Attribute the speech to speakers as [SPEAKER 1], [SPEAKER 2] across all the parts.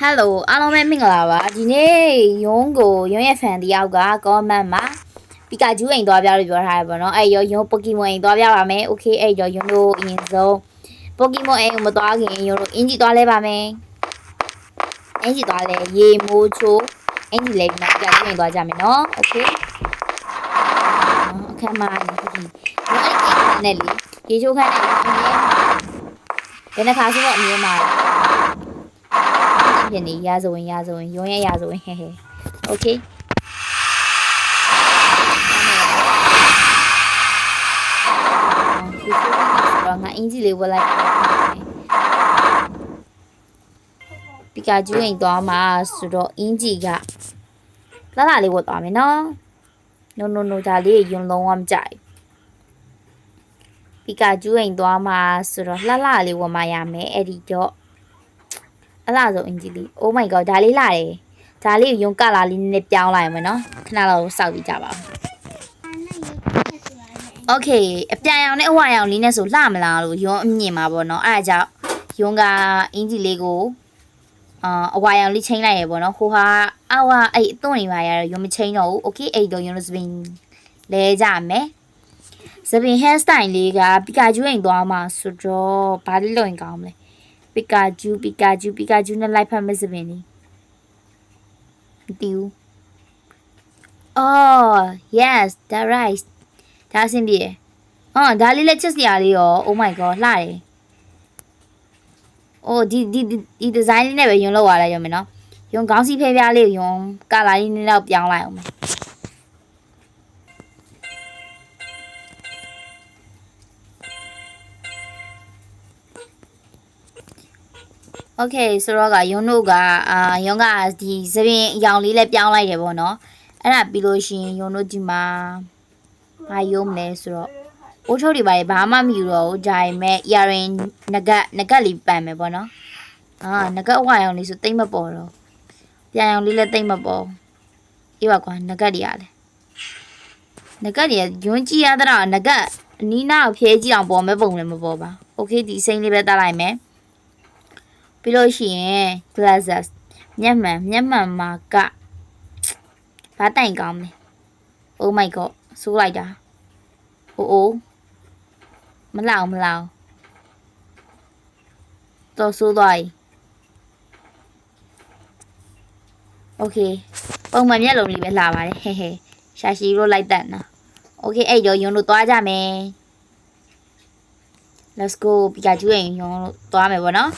[SPEAKER 1] ဟယ်လိုအားလုံးပဲမင်္ဂလာပါဒီနေ့ရုံးကိုရုံးရဲ့ fan တယောက်က comment မှာပီကာဂျူအိမ်သွားပြလို့ပြောထားတယ်ပေါ့နော်အဲ့ရောရုံးပိုကီမွန်အိမ်သွားပြပါမယ်โอเคအဲ့ရောရုံးတို့အရင်ဆုံးပိုကီမွန်အိမ်ကိုမသွားခင်ရုံးတို့အင်ဂျီသွားလဲပါမယ်အင်ဂျီသွားလဲရေမိုးချိုးအင်ဂျီလဲဒီမှာပီကာဂျူအိမ်သွားကြမယ်နော်โอเคအခမ်းမှာဒီဒီအဲ့အိမ်နဲ့လေရေချိုးခန်းနဲ့အမြဲမှာဘယ်နှခါဆိုတော့အမြဲမှာ ဖြစ်နေရဆိုရင်ရဆိုရင်ရုံးရရဆိုရင်ဟဲဟဲโอเคဒီဆိုတော့ငါအင်ဂျီလေးဝတ်လိုက်ပီကာဂျူအိမ်သွားမှာဆိုတော့အင်ဂျီကလာလာလေးဝတ်သွားမယ်နော် no no no ဒါလေးယွန်းလုံးဝမကြိုက်ပီကာဂျူအိမ်သွားမှာဆိုတော့လှလှလေးဝတ်မှရမယ်အဲ့ဒီတော့ အလားဆုံးအင်ဂျီလီ Oh my god ဒါလေးလာတယ်ဒါလေးကိုယုံကလာလေးနည်းနည်းပြောင်းလိုက်မယ်နော်ခဏလောက်စောက်ပြီးကြပါဦး Okay အပြန်ရောင်နဲ့အဝါရောင်လေးနဲ့ဆိုလှမလားလို့ယုံအမြင်ပါပေါ့နော်အဲဒါကြောင့်ယုံကအင်ဂျီလေးကိုအာအဝါရောင်လေးချိန်လိုက်ရပေါ့နော်ဟိုဟာအဝါအဲ့အသွင်နေပါရတော့ယုံမချိန်တော့ဘူး Okay အဲ့တော့ယုံလို့စပင်လဲကြမယ်စပင် hair style လေးကပီကာဂျူအိမ်သွားမှာဆိုတော့ဘာလေးလုပ်ရင်ကောင်းမလဲ ပီကာဂျူပီကာဂျူပီကာဂျူနဲ့လိုက်ဖက်မစပင်လေးမသိဘူး Oh yes that right ဒါအဆင်ပြေတယ်အော်ဒါလေးလက်ချက်စရာလေးရော Oh my god လှတယ် Oh ဒီဒီဒီဒီဒီဇိုင်းလေးနဲ့ပဲယွန်းလောက်ရလိုက်ရမယ်နော်ယွန်းခေါင်းစီဖဲပြားလေးကိုယွန်းကာလာလေးနဲ့တော့ပြောင်းလိုက်အောင်မယ် โอเคဆိုတော့ကယွန်းတို့ကအာယွန်းကဒီသပင်အရောင်လေးလည်းပြောင်းလိုက်တယ်ပေါ့နော်အဲ့ဒါပြီးလို့ရှိရင်ယွန်းတို့ဒီမှာဘာယုံမလဲဆိုတော့အိုးထုတ်တွေပါဘာမှမယူတော့ဘူးဒါပေမဲ့ earring ငကတ်ငကတ်လေးပန်မယ်ပေါ့နော်အာငကတ်အဝါရောင်လေးဆိုတိတ်မပေါ်တော့ပြန်ရောင်လေးလည်းတိတ်မပေါ်အေးပါကွာငကတ်တွေရလဲငကတ်တွေကယွန်းကြည့်ရတဲ့ငကတ်အနီးနားကိုဖြဲကြည့်အောင်ပေါ်မဲ့ပုံလည်းမပေါ်ပါโอเคဒီစိမ့်လေးပဲတတ်လိုက်မယ် ပြီးလို့ရှိရင် glasses မျက်မှန်မျက်မှန်မှာကဘာတိုင်ကောင်းမလဲ Oh my god ဆိုးလိုက်တာအိုးအိုးမလောက်မလောက်တော့ဆိုးသွားပြီ Okay ပုံမှန်မျက်လုံးလေးပဲလာပါတယ်ဟဲဟဲရှာရှီလို့လိုက်တတ်နော် Okay အဲ့တော့ယုံတို့သွားကြမယ် Let's go ပီကာကျူရင်ယုံတို့သွားမယ်ပေါ့နော်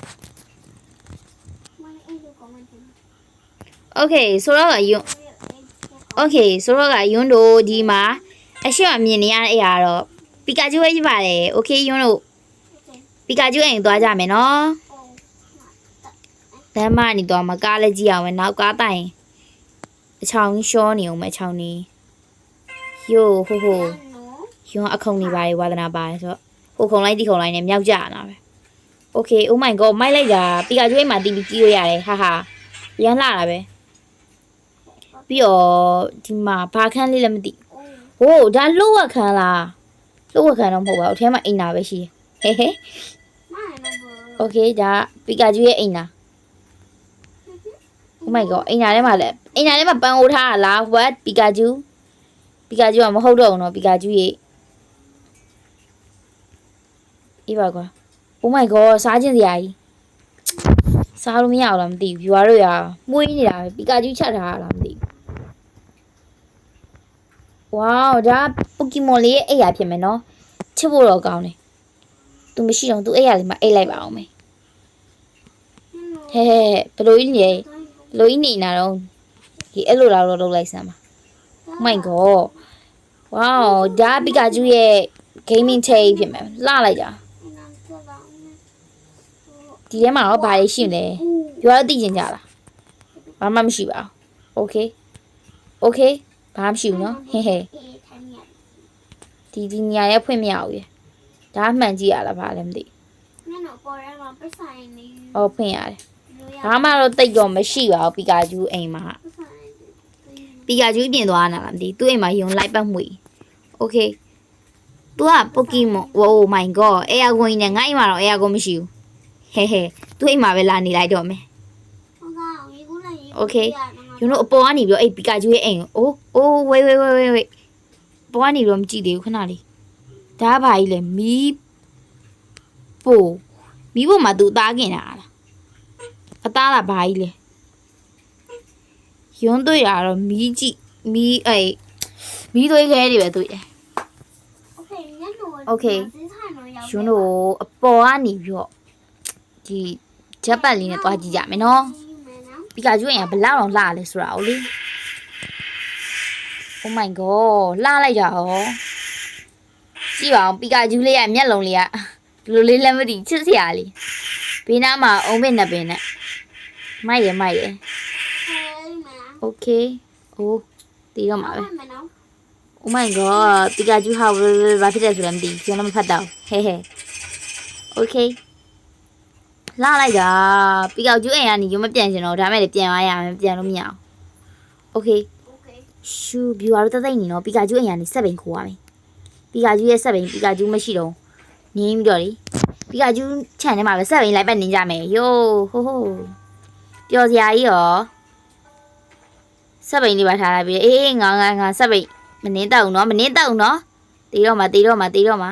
[SPEAKER 1] Okay ဆိုတော့ကယွန်း Okay ဆိုတော့ကယွန်းတို့ဒီမှာအရှိမမြင်နေရတဲ့အရာတော့ပီကာဂျူပဲဖြစ်ပါတယ် Okay ယွန်းတို့ပီကာဂျူအိမ်သွားကြမယ်နော်လမ်းမနေသွားမှာကားလည်းကြည့်အောင်မယ်နောက်ကားတိုင်အချောင်းရှောနေအောင်မယ်အချောင်းနေယိုဟိုဟိုယွန်းအခုံနေပါလေဝါသနာပါတယ်ဆိုတော့ဟိုခုံလိုက်ဒီခုံလိုက်နဲ့မြောက်ကြရတာပဲ Okay oh my god မိုက်လိုက်တာပီကာဂျူအိမ်မှာတီးပြီးကြည့်လို့ရတယ်ဟာဟာရမ်းလာတာပဲ ပြီးတော့ဒီမှာဘာခန်းလေးလည်းမသိဟိုးဒါလှုပ်ဝက်ခန်းလားလှုပ်ဝက်ခန်းတော့မဟုတ်ပါဘူးအထဲမှာအိမ်နာပဲရှိတယ်ဟဲဟဲโอเคဒါပီကာဂျူရဲ့အိမ်နာ Oh my god အိမ်နာထဲမှာလည်းအိမ်နာထဲမှာပန်အိုထားတာလား what ပီကာဂျူပီကာဂျူကမဟုတ်တော့ဘူးနော်ပီကာဂျူရဲ့အေးပါကွာ Oh my god စားခြင်းစရာကြီးစားလို့မရဘူးလားမသိဘူး viewer တို့ရမှုေးနေတာပဲပီကာဂျူချက်ထားတာလားမသိဘူး ဝေါဒါပိုကီမွန်လေးရဲ့အိပ်ရာဖြစ်မယ်နော်ချစ်ဖို့တော့ကောင်းတယ်သူမရှိတော့သူအိပ်ရာလေးမှာအိပ်လိုက်ပါအောင်မယ်ဟဲဟဲဘယ်လိုကြီးနေဘယ်လိုကြီးနေနာတော့ဒီအဲ့လိုလာတော့လုပ်လိုက်စမ်းပါ Oh my god ဝေါဒါပီကာဂျူရဲ့ gaming tape ဖြစ်မယ်လှလိုက်တာဒီထဲမှာတော့ဘာတွေရှိမလဲပြောတော့သိကျင်ကြလားဘာမှမရှိပါဘူး okay okay ဘာမှမရှိဘူးနော်ဟဲဟဲ ဒီဒီနေရာရဲ့ဖွင့်မရဘူးရယ်ဒါအမှန်ကြည့်ရလားဗာလည်းမသိ
[SPEAKER 2] မျက်နှာပေါ်ထဲမှာပတ်ဆိုင်နေ
[SPEAKER 1] ဘူးအော်ဖွင့်ရတယ်
[SPEAKER 2] လို့ရ
[SPEAKER 1] ဘာမှတော့တိတ်တော့မရှိပါဘူးပီကာဂျူအိမ်မှာ
[SPEAKER 2] ပတ်ဆိုင်နေ
[SPEAKER 1] ပီကာဂျူပြင်သွားတာလားမသိသူ့အိမ်မှာယုံလိုက်ပတ်မှွေโอเคသူကပိုကီမွန် oh my god အဲယာကွန်ကြီးနဲ့ငါ့အိမ်မှာတော့အဲယာကွန်မရှိဘူးဟဲဟဲသူ့အိမ်မှာပဲလာနေလိုက်တော့မယ်
[SPEAKER 2] ဟုတ်က
[SPEAKER 1] Okay. ယူနိုအပေါ်ကနေပြီးတော့အဲ့ပီကာဂျူရဲ့အိမ်ကိုအိုးအိုးဝေးဝေးဝေးဝေးဝေးပေါ်ကနေပြီးတော့မကြည့်သေးဘူးခဏလေးဒါကဘာကြီးလဲမီးပိုမီးပိုမှာသူအသားกินတာလားအသားလားဘာကြီးလဲယွန်းတွေ့တာတော့မီးကြည့်မီးအဲ့မီးသွေးခဲတွေပဲတွေ့တယ် Okay. ယွန်းတို့အပေါ်ကနေပြီးတော့ဒီဂျက်ပတ်လေးနဲ့တွားကြည့်ကြမယ်နော် ပီကာဂျူအိမ်ကဘလောက်တော့လှလဲဆိုတာကိုလေ Oh my god လှလိုက်တာရောကြည့်ပါဦးပီကာဂျူလေးရဲ့မျက်လုံးလေးကဒီလိုလေးလက်မတည်ချစ်စရာလေးဘေးနားမှာအုံးပင်နှစ်ပင်နဲ့မိုက်ရမိုက်ရ Okay ဟိုးတီးတော့မှာပဲ Oh my god ပီကာဂျူဟာဘာဖြစ်တယ်ဆိုလည်းမသိဘူးကျွန်တော်မဖတ်တော့ဟဲဟဲ Okay လှလိုက်တာပီကာဂျူအိမ်ကနေရုံမပြန်ချင်တော့ဒါမဲ့လည်းပြန်သွားရမယ်ပြန်လို့မရအောင် Okay ရှူဘီဝါတော့တသိမ့်နေနော်ပီကာဂျူအိမ်ကနေဆက်ပိန်ခိုးရမယ်ပီကာဂျူရဲ့ဆက်ပိန်ပီကာဂျူမရှိတော့နင်းပြီးတော့လေပီကာဂျူခြံထဲမှာပဲဆက်ပိန်လိုက်ပတ်နေကြမယ်ယိုးဟိုးဟိုးပျော်စရာကြီးရောဆက်ပိန်လေးပါထားလိုက်ပြီအေးအေးငါငါငါဆက်ပိန်မနင်းတော့ဘူးနော်မနင်းတော့ဘူးနော်တီးတော့မှာတီးတော့မှာတီးတော့မှာ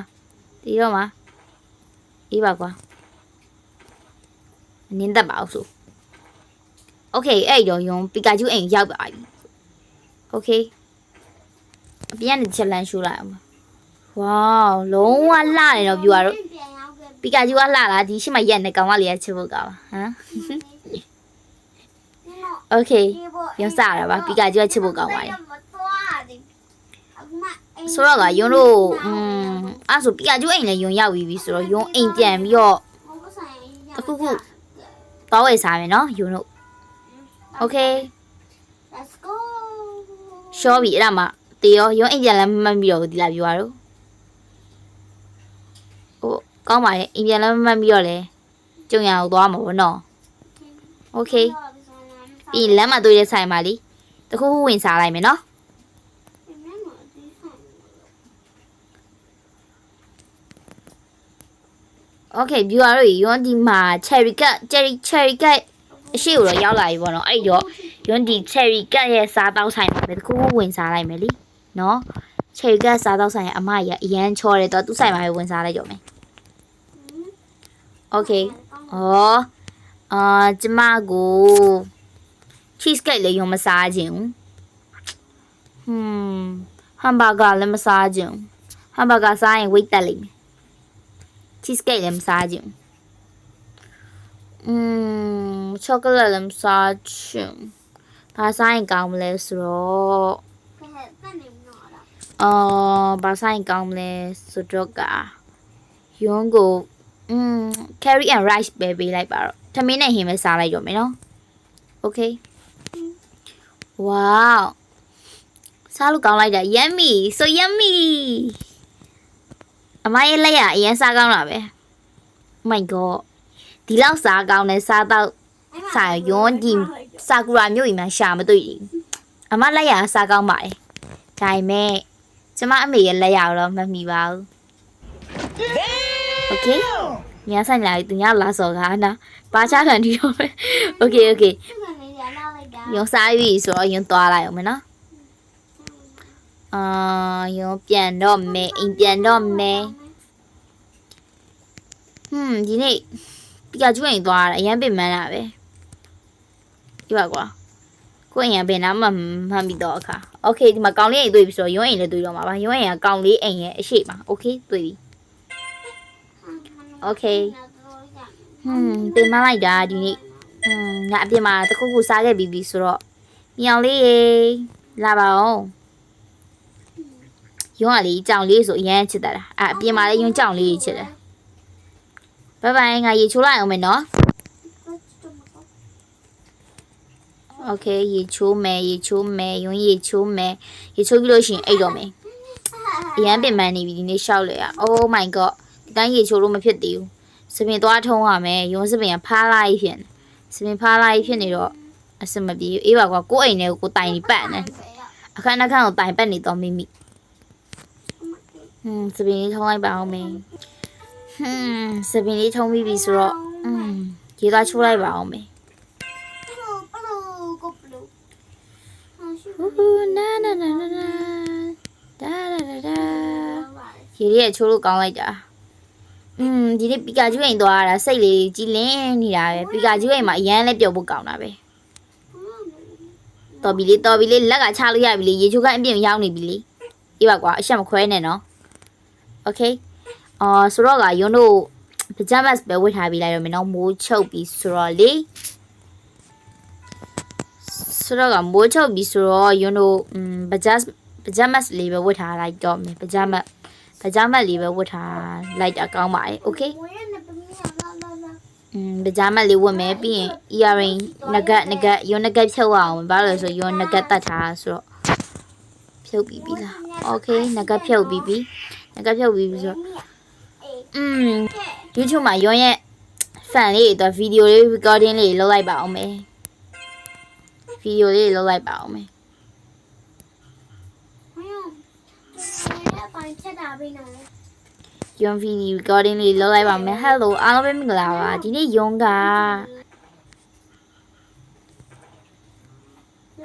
[SPEAKER 1] တီးတော့မှာအေးပါကွာ မနင်းတတ်ပါအောင်ဆိုโอเคအဲ့တော့ယုံပီကာဂျူအိမ်ရောက်ပါပြီ โอเคအပြန်နဲ့ချက်လန်းရှိုးလိုက်အောင်ဝေါလုံးဝလှတယ်တော့ပြူရတော့ပီကာဂျူကလှလားဒီရှိမှရက်နေကောင်မလေးကချစ်ဖို့ကောင်းပါဟမ်โอเค ရုံးစားရပါပီကာဂျူကချစ်ဖို့ကောင်းပါလေဆိုတော့ကယွန်းတို့อืมအဲ့ဆိုပီကာဂျူအိမ်လည်းယွန်းရောက်ပြီးပြီဆိုတော့ယွန်းအိမ်ပြန်ပြီးတော့ သွားဝယ်စားမယ်နော်ယွန်းတို့โอเค
[SPEAKER 2] Let's go
[SPEAKER 1] ရှောပြီအဲ့ဒါမှတေရောယွန်းအိမ်ပြန်လည်းမမှတ်ပြီးတော့ဒီလာပြောရတော့ဟိုကောင်းပါရဲ့အိမ်ပြန်လည်းမမှတ်ပြီးတော့လေကျုံရအောင်သွားမှာဗောနော်โอเคပြီးရင်လမ်းမှာတွေ့တဲ့ဆိုင်မှာလीတခုခုဝင်စားလိုက်မယ်နော် Okay viewer တို့ယွန်ဒီမှာ cherry cut cherry cherry cut အရှိကိုတော့ရောက်လာပြီပေါ့နော်အဲ့တော့ယွန်ဒီ cherry cut ရဲ့စားတောက်ဆိုင်မှာပဲတခုခုဝင်စားလိုက်မယ်လीနော် cherry cut စားတောက်ဆိုင်ရဲ့အမကြီးကအရန်ချောတယ်တော့သူ့ဆိုင်မှာပဲဝင်စားလိုက်ကြမယ် Okay ဩအာကျမကို cheese cake လည်းယွန်မစားခြင်းဘူး hmm ဟမ်ဘာဂါလည်းမစားခြင်းဘူးဟမ်ဘာဂါစားရင်ဝိတ်တက်လိမ့်မယ် cheese cake လည်းမစားခြင်းဘူး။อืม chocolate လည်းမစားခြင်း။ဘာစားရင်ကောင်းမလဲဆိုတော့အော်ဘာစားရင်ကောင်းမလဲဆိုတော့ကယွန်းကို อืม carry and rice ပဲပေးလိုက်ပါတော့ထမင်းနဲ့ဟင်းပဲစားလိုက်တော့မယ်နော် okay wow စားလို့ကောင်းလိုက်တာ yummy so yummy အမရဲ့လက်ရအရင်စားကောင်းတာပဲ oh my god ဒီလောက်စားကောင်းတဲ့စားတော့စားယွန်းဒီဆာကူရာမျိုးကြီးမှရှာမတွေ့ဘူးအမလက်ရစားကောင်းပါတယ်ဒါပေမဲ့ကျမအမေရဲ့လက်ရတော့မမှီပါဘူး okay ညဆိုင်လာသူညလာစော်ကားနာပါချခံတီတော့ပဲ okay okay ရုံစားပြီဆိုတော့ရုံသွားလိုက်အောင်မယ်နော် အာရုံပြန်တော့မယ်အိမ်ပြန်တော့မယ်ဟွန်းဒီနေ့ပီကာကျူအိမ်သွားတာအရင်ပင်မန်းတာပဲဒီပါကွာကိုအိမ်ကဘယ်နာမှမှန်ပြီးတော့အခါ okay ဒီမှာကောင်လေးအိမ်တွေ့ပြီဆိုတော့ရုံအိမ်လည်းတွေ့တော့မှာပါရုံအိမ်ကကောင်လေးအိမ်ရဲ့အရှိပါ okay တွေ့ပြီ Okay ဟွန်းပင်မလိုက်တာဒီနေ့ဟွန်းငါအပြင်မှာတခုခုစားခဲ့ပြီးပြီဆိုတော့မြောင်လေးရေလာပါအောင် ယွန်းကလေကြောင်လေးဆိုအရန်ချစ်တာအာအပြင်မှာလည်းယွန်းကြောင်လေးချစ်တယ်ဘိုင်ဘိုင်ငါရေချိုးလိုက်အောင်မယ်နော် Okay ရေချိုးမယ်ရေချိုးမယ်ယွန်းရေချိုးမယ်ရေချိုးပြီးလို့ရှိရင်အိတ်တော့မယ်အရန်ပင်ပန်းနေပြီဒီနေ့ရှောက်လေอ่ะ Oh my god ဒီတိုင်းရေချိုးလို့မဖြစ်သေးဘူးစပင်သွားထုံးရမယ်ယွန်းစပင်ကဖားလိုက်ဖြစ်နေစပင်ဖားလိုက်ဖြစ်နေတော့အစမပြေဘူးအေးပါကွာကိုယ့်အိမ်ထဲကိုကိုတိုင်နေပတ်နေအခန်းအခန်းကိုတိုင်ပတ်နေတော့မိမိ ဟွန်းစပင်လေးထုံးလိုက်ပါအောင်မင်းဟွန်းစပင်လေးထုံးပြီးပြီဆိုတော့ဟွန်းရေသားချိုးလိုက်ပါအောင်မင်းနာနာနာနာနာဒါဒါဒါဒါရေလေးချိုးလို့ကောင်းလိုက်တာอืมဒီနေ့ပီကာကျူးအိမ်သွားတာစိတ်လေးကြီးလင်းနေတာပဲပီကာကျူးအိမ်မှာအရန်လည်းပျော်ဖို့ကောင်းတာပဲတော်ပြီလေတော်ပြီလေလက်ကချလို့ရပြီလေရေချိုးကအပြင်းရောက်နေပြီလေအေးပါကွာအရှက်မခွဲနဲ့နော် โอเคအော်ဆိုတော့ကယွန်းတို့ပဂျမတ်ပဲဝတ်ထားပြီးလိုက်တော့မင်းတို့မိုးချုပ်ပြီးဆိုတော့လေဆိုတော့ကမိုးချုပ်ပြီးဆိုတော့ယွန်းတို့ပဂျပဂျမတ်လေးပဲဝတ်ထားလိုက်တော့မယ်ပဂျမတ်ပဂျမတ်လေးပဲဝတ်ထားလိုက်တာကောင်းပါတယ်โอเคပဂျာမတ်လေးဝတ်မယ်ပြီးရင် earring ငကတ်ငကတ်ယွန်းငကတ်ဖြုတ်အောင်ဘာလို့လဲဆိုယွန်းငကတ်တတ်ထားဆိုတော့ဖြုတ်ပြီးပြီလား okay ငကတ်ဖြုတ်ပြီးပြီ ငါကပြုတ်ပြီးပြီးဆိုอืม YouTube မှာရောရဲ့ fan လေးတွေအတွက် video လေး recording လေးလုပ်လိုက်ပါအောင်မယ် video လေးလုပ်လိုက်ပါအောင်မယ်ယွန်ဗီဒီ recording လေးလုပ်လိုက်ပါမယ် hello အားလုံးပဲမင်္ဂလာပါဒီနေ့ယွန်က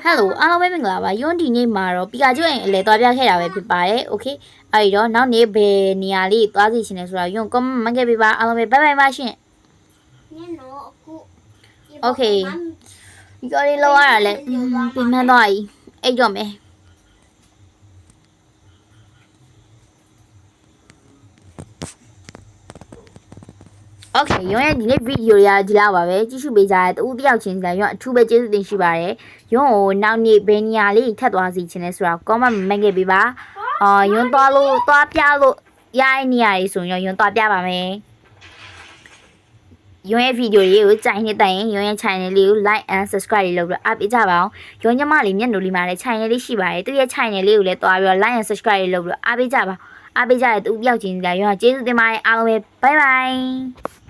[SPEAKER 1] ဟယ်လိုအားလုံးပဲမင်္ဂလာပါယွန်းဒီနေ့မှာတော့ပီကာကျူအိမ်အလဲသွားပြခဲ့တာပဲဖြစ်ပါတယ်โอเคအဲဒီတော့နောက်နေ့ဘယ်နေရာလေးသွားစီရှင်လဲဆိုတာယွန်းကွန်မန့်ခဲ့ပေးပါအားလုံးပဲဘိုင်ဘိုင်ပါရှင်
[SPEAKER 2] ညနော်အခု
[SPEAKER 1] okay ဒီလိုလောက်ရတာလဲပြန်မှန်းသွားပြီအိတ်ကြော်မယ် Okay ရုံးရဲ့ဒီနေ့ဗီဒီယိုရဒီလောက်ပါပဲကြည့်ရှုပေးကြတဲ့တူတယောက်ချင်းစီတိုင်းရုံးအထူးပဲကျေးဇူးတင်ရှိပါတယ်ရုံးကိုနောက်နေ့ဘယ်နေရာလေးထပ်သွားစီခြင်းလဲဆိုတာ comment မခဲ့ပေးပါအာရုံးသွားလို့သွားပြလို့ရတဲ့နေရာကြီးဆိုရင်ရုံးသွားပြပါမယ်ရုံးရဲ့ဗီဒီယိုလေးကိုကြိုင်နေတဲ့ရင်ရုံးရဲ့ channel လေးကို like and subscribe လေးလုပ်ပြီးအားပေးကြပါအောင်ရုံးညမလေးမျက်နှာလေးမှာလည်း channel လေးရှိပါတယ်သူရဲ့ channel လေးကိုလည်းတွားပြီးတော့ like and subscribe လေးလုပ်ပြီးတော့အားပေးကြပါအားပေးကြတဲ့တူတယောက်ချင်းစီတိုင်းရုံးကကျေးဇူးတင်ပါတယ်အားလုံးပဲ bye bye